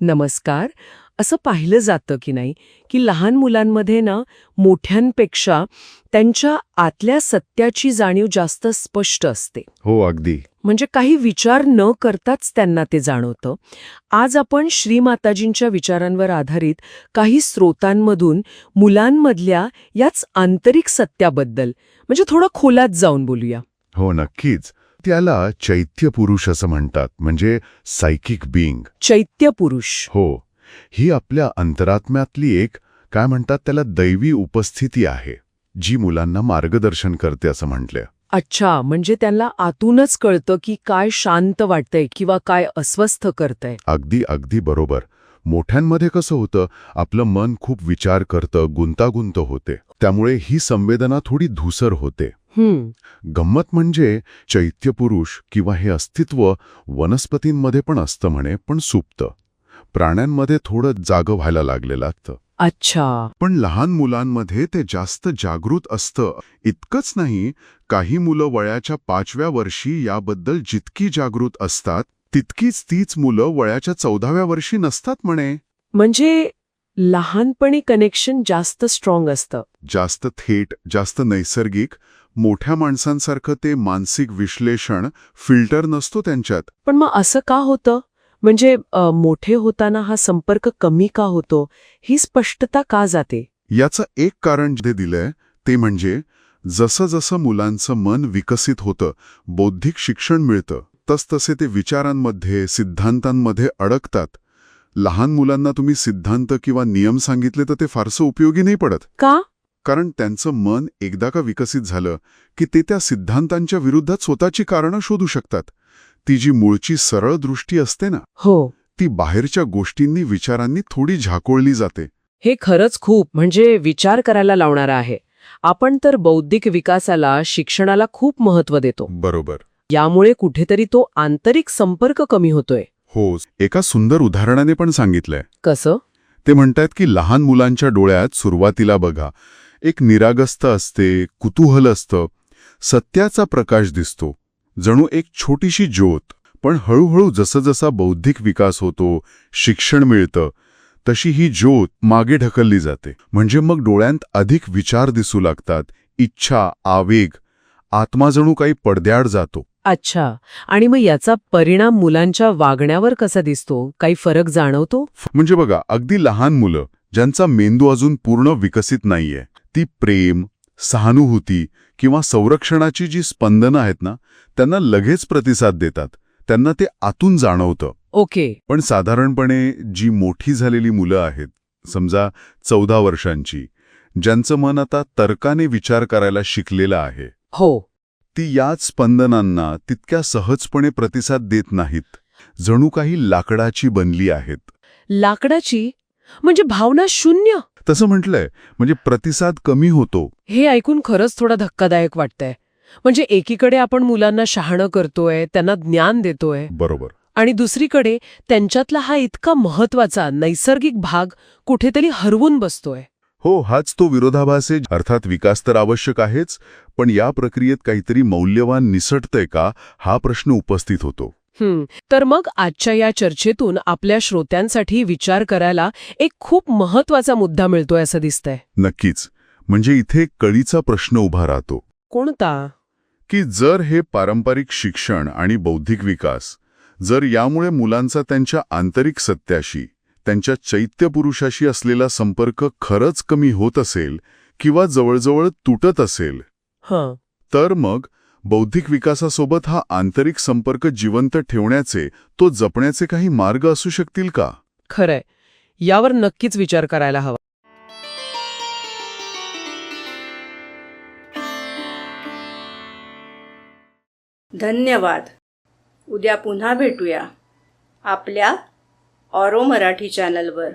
नमस्कार असं पाहिलं जातं की नाही की लहान मुलांमध्ये ना मोठ्यांपेक्षा त्यांच्या आतल्या सत्याची जाणीव जास्त स्पष्ट असते. हो अगदी. म्हणजे काही विचार न करताच त्यांना ते जाणवतं. आज आपण श्रीमाताजींच्या विचारांवर आधारित काही स्रोतांमधून मुलांमधल्या याच आंतरिक सत्याबद्दल म्हणजे थोडं खोलात जाऊन बोलूया. हो नक्कीच. त्याला चैत्य पुरुष असं म्हणतात म्हणजे सायकिक बिईंग चैत्य पुरुष. हो. ही आपल्या अंतरात्म्यातली एक काय म्हणतात त्याला दैवी उपस्थिती आहे जी मुलांना मार्गदर्शन करते असं म्हटलं अच्छा म्हणजे त्यांना आतूनच कळतं की काय शांत वाटतंय किंवा काय अस्वस्थ करतंय. अगदी अगदी बरोबर. मोठ्यांमध्ये कसं होतं आपलं मन खूप विचार करतं गुंतागुंत होते. त्यामुळे ही संवेदना थोडी धुसर होते. गंमत म्हणजे चैत्यपुरुष किंवा हे अस्तित्व वनस्पतींमध्ये पण असतं म्हणे पण सुप्त. प्राण्यांमध्ये थोडं जागं व्हायला लागलेलं असतं. अच्छा. पण लहान मुलांमध्ये ते जास्त जागृत असतं. इतकंच नाही काही मुलं वयाच्या पाचव्या वर्षी याबद्दल जितकी जागृत असतात तितकीच तीच मुलं वयाच्या चौदाव्या वर्षी नसतात म्हणे. म्हणजे लहानपणी कनेक्शन जास्त स्ट्रॉंग असतं. जास्त थेट जास्त नैसर्गिक मोठ्या माणसांसारखं ते मानसिक विश्लेषण फिल्टर नसतो त्यांच्यात. पण मग असं का होतं? म्हणजे मोठे होताना हा संपर्क कमी का होतो? ही स्पष्टता का जाते? याचं एक कारण जे दिलंय ते म्हणजे जसं जसं मुलांचं मन विकसित होतं बौद्धिक शिक्षण मिळतं तसतसे ते विचारांमध्ये सिद्धांतांमध्ये अडकतात. लहान मुलांना तुम्ही सिद्धांत किंवा नियम सांगितले तर ते फारसं उपयोगी नाही पडत. का? कारण त्यांचं मन एकदा का विकसित झालं की ते त्या सिद्धांतांच्या विरुद्धात स्वतःची कारणं शोधू शकतात. ती जी मूळची सरळ दृष्टी असते ना हो. ती बाहेरच्या गोष्टींनी विचारांनी थोडी झाकोळली जाते. हे खरंच खूप म्हणजे विचार करायला लावणारं आहे. आपण तर बौद्धिक विकासाला शिक्षणाला खूप महत्त्व देतो. बरोबर. यामुळे कुठेतरी तो आंतरिक संपर्क कमी होतोय. हो एका सुंदर उदाहरणाने पण सांगितलंय. कसं? ते म्हणतात की लहान मुलांच्या डोळ्यात सुरुवातीला बघा एक निरागस्त असते कुतूहल असतं. सत्याचा प्रकाश दिसतो. जणू एक छोटीशी ज्योत. पण हळूहळू जसं जसा बौद्धिक विकास होतो शिक्षण मिळतं तशी ही ज्योत मागे ढकलली जाते. म्हणजे मग डोळ्यांत अधिक विचार दिसू लागतात इच्छा आवेग आत्मा जणू काही पडद्याड जातो. अच्छा. आणि मग याचा परिणाम मुलांच्या वागण्यावर कसा दिसतो? काही फरक जाणवतो? म्हणजे बघा अगदी लहान मुलं ज्यांचा मेंदू अजून पूर्ण विकसित नाहीये. ती प्रेम सहानुभूती किंवा संरक्षणाची जी स्पंदनं आहेत ना त्यांना लगेच प्रतिसाद देतात. त्यांना ते आतून जाणवतं. ओके. पण साधारणपणे जी मोठी झालेली मुलं आहेत समजा चौदा वर्षांची ज्यांचं मन आता तर्काने विचार करायला शिकलेलं आहे हो. ती याच स्पंदनांना तितक्या सहजपणे प्रतिसाद देत नाहीत. जणू काही लाकडाची बनली आहेत. लाकडाची? म्हणजे भावना शून्य? तसं म्हटलंय म्हणजे प्रतिसाद कमी होतो. हे ऐकून खरंच थोडं धक्कादायक वाटतंय. म्हणजे एकीकडे आपण मुलांना शहाणं करतोय त्यांना ज्ञान देतोय. बरोबर. आणि दुसरीकडे त्यांच्यातला हा इतका महत्त्वाचा नैसर्गिक भाग कुठेतरी हरवून बसतोय. हो हाच तो विरोधाभास आहे अर्थात विकास तर आवश्यक आहेच पण या प्रक्रियेत काहीतरी मौल्यवान निसटतंय का हा प्रश्न उपस्थित होतो. तर मग आजच्या या चर्चेतून आपल्या श्रोत्यांसाठी विचार करायला एक खूप महत्त्वाचा मुद्दा मिळतोय असं दिसतंय. नक्कीच. म्हणजे इथे कळीचा प्रश्न उभा राहतो. कोणता? की जर हे पारंपरिक शिक्षण आणि बौद्धिक विकास जर यामुळे मुलांचा त्यांच्या आंतरिक सत्याशी त्यांच्या चैत्य पुरुषाशी असलेला संपर्क खरंच कमी होत असेल किंवा जवळजवळ तुटत असेल हं. तर मग बौद्धिक विकासासोबत हा आंतरिक संपर्क जिवंत ठेवण्याचे तो जपण्याचे काही मार्ग असू शकतील का? खरंय. यावर नक्कीच विचार करायला हवा. धन्यवाद. उद्या पुन्हा भेटूया. आपल्या ऑरो मराठी चॅनलवर.